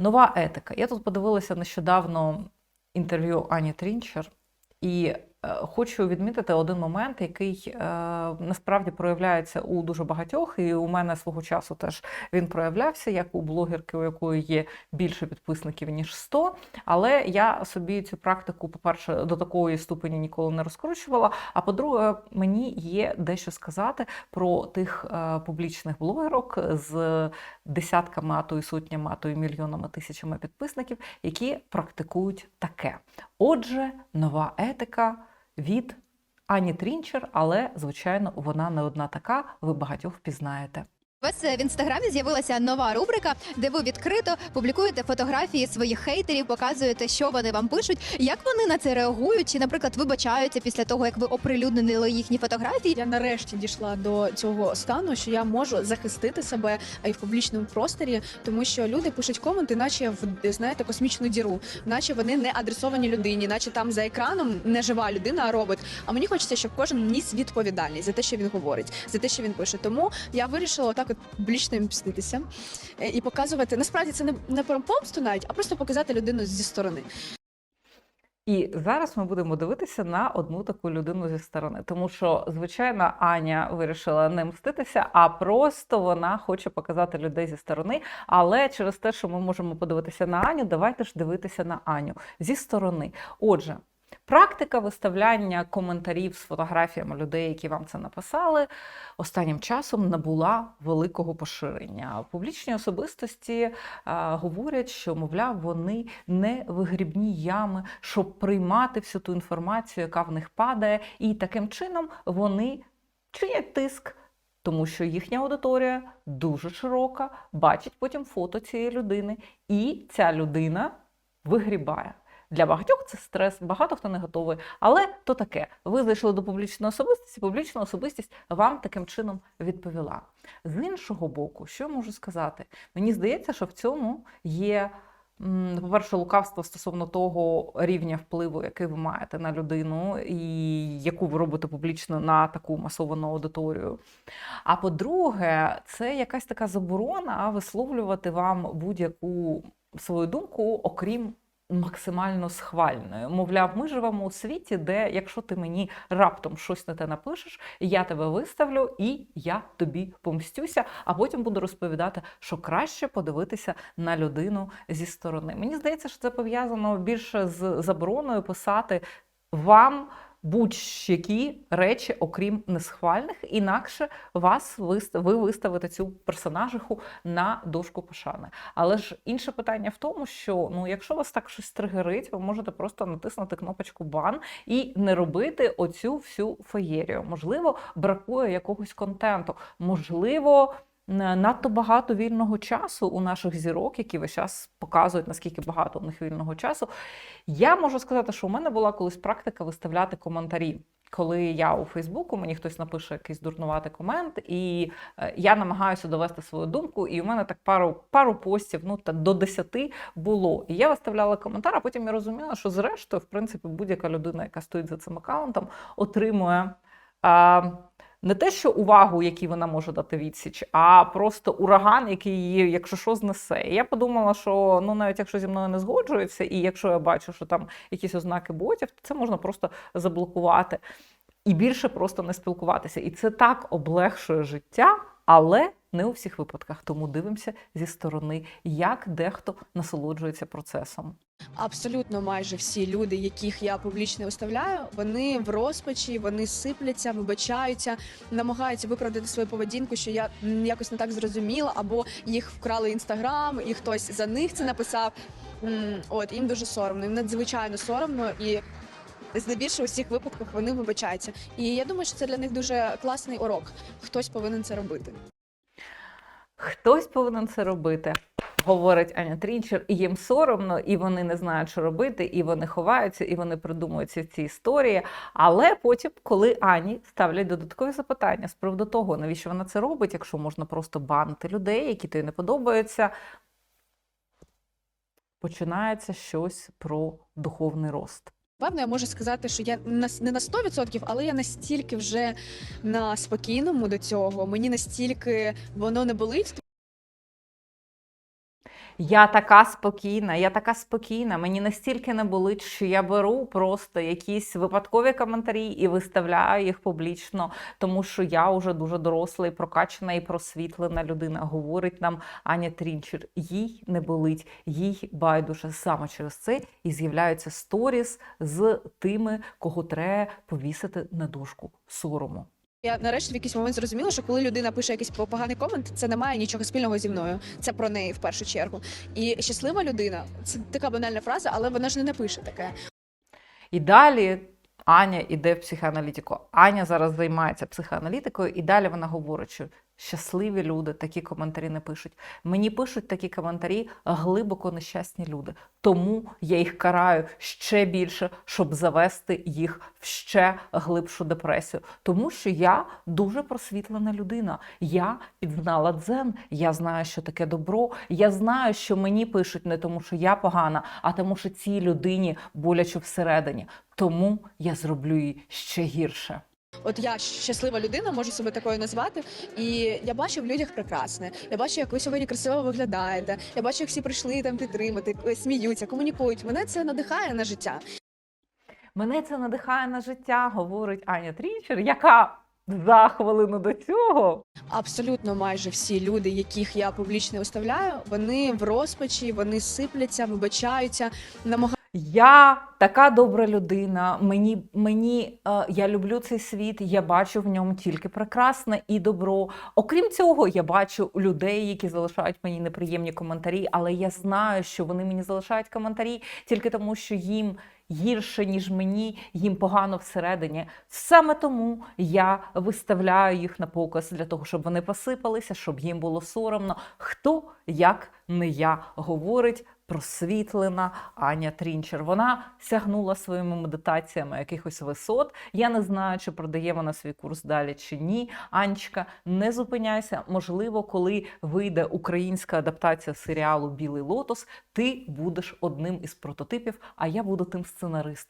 Нова етика. Я тут подивилася нещодавно інтерв'ю Ані Трінчер, і хочу відмітити один момент, який е, насправді проявляється у дуже багатьох, і у мене свого часу теж він проявлявся, як у блогерки, у якої є більше підписників ніж 100. Але я собі цю практику, по-перше, до такої ступені ніколи не розкручувала. А по-друге, мені є дещо сказати про тих е, публічних блогерок з десятками, а то й сотнями, а то й мільйонами тисячами підписників, які практикують таке. Отже, нова етика від Ані Трінчер, але звичайно вона не одна така. Ви багатьох впізнаєте. У вас е, в інстаграмі з'явилася нова рубрика, де ви відкрито публікуєте фотографії своїх хейтерів, показуєте, що вони вам пишуть, як вони на це реагують, чи, наприклад, вибачаються після того, як ви оприлюднили їхні фотографії. Я нарешті дійшла до цього стану, що я можу захистити себе і в публічному просторі, тому що люди пишуть коменти, наче в знаєте космічну діру, наче вони не адресовані людині, наче там за екраном не жива людина, а робот. А мені хочеться, щоб кожен ніс відповідальність за те, що він говорить, за те, що він пише. Тому я вирішила отак от публічно їм мститися е, і показувати. Насправді це не, не про помсту навіть, а просто показати людину зі сторони. І зараз ми будемо дивитися на одну таку людину зі сторони, тому що, звичайно, Аня вирішила не мститися, а просто вона хоче показати людей зі сторони. Але через те, що ми можемо подивитися на Аню, давайте ж дивитися на Аню зі сторони. Отже. Практика виставляння коментарів з фотографіями людей, які вам це написали, останнім часом набула великого поширення. Публічні особистості а, говорять, що, мовляв, вони не вигрібні ями, щоб приймати всю ту інформацію, яка в них падає, і таким чином вони чинять тиск. Тому що їхня аудиторія дуже широка, бачить потім фото цієї людини, і ця людина вигрібає. Для багатьох це стрес, багато хто не готовий. Але то таке. Ви зайшли до публічної особистості, публічна особистість вам таким чином відповіла. З іншого боку, що я можу сказати? Мені здається, що в цьому є. По-перше, лукавство стосовно того рівня впливу, який ви маєте на людину, і яку ви робите публічно на таку масовану аудиторію. А по-друге, це якась така заборона висловлювати вам будь-яку свою думку, окрім максимально схвальною. Мовляв, ми живемо у світі, де якщо ти мені раптом щось не те напишеш, я тебе виставлю і я тобі помстюся, а потім буду розповідати, що краще подивитися на людину зі сторони. Мені здається, що це пов'язано більше з забороною писати вам. Будь-які речі, окрім несхвальних, інакше вас ви виставите цю персонажиху на дошку пошани. Але ж інше питання в тому, що ну, якщо вас так щось тригерить, ви можете просто натиснути кнопочку бан і не робити оцю всю феєрію. Можливо, бракує якогось контенту, можливо. Н- Надто багато вільного часу у наших зірок, які весь час показують, наскільки багато у них вільного часу. Я можу сказати, що у мене була колись практика виставляти коментарі. Коли я у Фейсбуку, мені хтось напише якийсь дурнуватий комент, і е, я намагаюся довести свою думку, і у мене так пару, пару постів, ну та до 10 було. І я виставляла коментар, а потім я розуміла, що зрештою, в принципі, будь-яка людина, яка стоїть за цим аккаунтом, отримує. А, не те, що увагу, якій вона може дати відсіч, а просто ураган, який її, якщо що, знесе. І я подумала, що ну навіть якщо зі мною не згоджується, і якщо я бачу, що там якісь ознаки ботів, то це можна просто заблокувати і більше просто не спілкуватися. І це так облегшує життя, але не у всіх випадках. Тому дивимося зі сторони, як дехто насолоджується процесом. Абсолютно майже всі люди, яких я публічно виставляю, вони в розпачі, вони сипляться, вибачаються, намагаються виправдати свою поведінку, що я якось не так зрозуміла, або їх вкрали інстаграм, і хтось за них це написав. От їм дуже соромно, їм надзвичайно соромно і. Здебільшого всіх випадках вони вибачаються, і я думаю, що це для них дуже класний урок. Хтось повинен це робити. Хтось повинен це робити, говорить Аня Трінчер, і їм соромно, і вони не знають, що робити, і вони ховаються, і вони придумують ці, ці історії. Але потім, коли Ані ставлять додаткові запитання з приводу того, навіщо вона це робить, якщо можна просто банити людей, які тобі не подобаються, починається щось про духовний рост. Певно, я можу сказати, що я не на 100%, але я настільки вже на спокійному до цього. Мені настільки воно не болить. Я така спокійна, я така спокійна. Мені настільки не болить, що я беру просто якісь випадкові коментарі і виставляю їх публічно, тому що я вже дуже доросла і прокачана і просвітлена людина. Говорить нам Аня Трінчер. Їй не болить, їй байдуже саме через це і з'являються сторіс з тими, кого треба повісити на дошку сорому. Я нарешті в якийсь момент зрозуміла, що коли людина пише якийсь поганий комент, це не має нічого спільного зі мною. Це про неї в першу чергу. І щаслива людина це така банальна фраза, але вона ж не напише таке. І далі Аня йде в психоаналітику. Аня зараз займається психоаналітикою, і далі вона говорить, що щасливі люди такі коментарі не пишуть. Мені пишуть такі коментарі глибоко нещасні люди. Тому я їх караю ще більше, щоб завести їх в ще глибшу депресію. Тому що я дуже просвітлена людина. Я підзнала дзен, я знаю, що таке добро. Я знаю, що мені пишуть не тому, що я погана, а тому, що цій людині боляче всередині. Тому я зроблю їй ще гірше. От я щаслива людина, можу себе такою назвати, і я бачу в людях прекрасне. Я бачу, як ви сьогодні красиво виглядаєте. Я бачу, як всі прийшли там підтримати, е, сміються, комунікують. Мене це надихає на життя. Мене це надихає на життя, говорить Аня Трінчер, яка за хвилину до цього Абсолютно майже всі люди, яких я публічно виставляю, вони в розпачі, вони сипляться, вибачаються, намагаються. Я така добра людина. Мені, мені е, я люблю цей світ. Я бачу в ньому тільки прекрасне і добро. Окрім цього, я бачу людей, які залишають мені неприємні коментарі, але я знаю, що вони мені залишають коментарі тільки тому, що їм гірше, ніж мені, їм погано всередині. Саме тому я виставляю їх на показ для того, щоб вони посипалися, щоб їм було соромно. Хто як не я говорить просвітлена Аня Трінчер. Вона сягнула своїми медитаціями якихось висот. Я не знаю, чи продає вона свій курс далі чи ні. Анечка, не зупиняйся. Можливо, коли вийде українська адаптація серіалу Білий лотос, ти будеш одним із прототипів, а я буду тим сценаристом.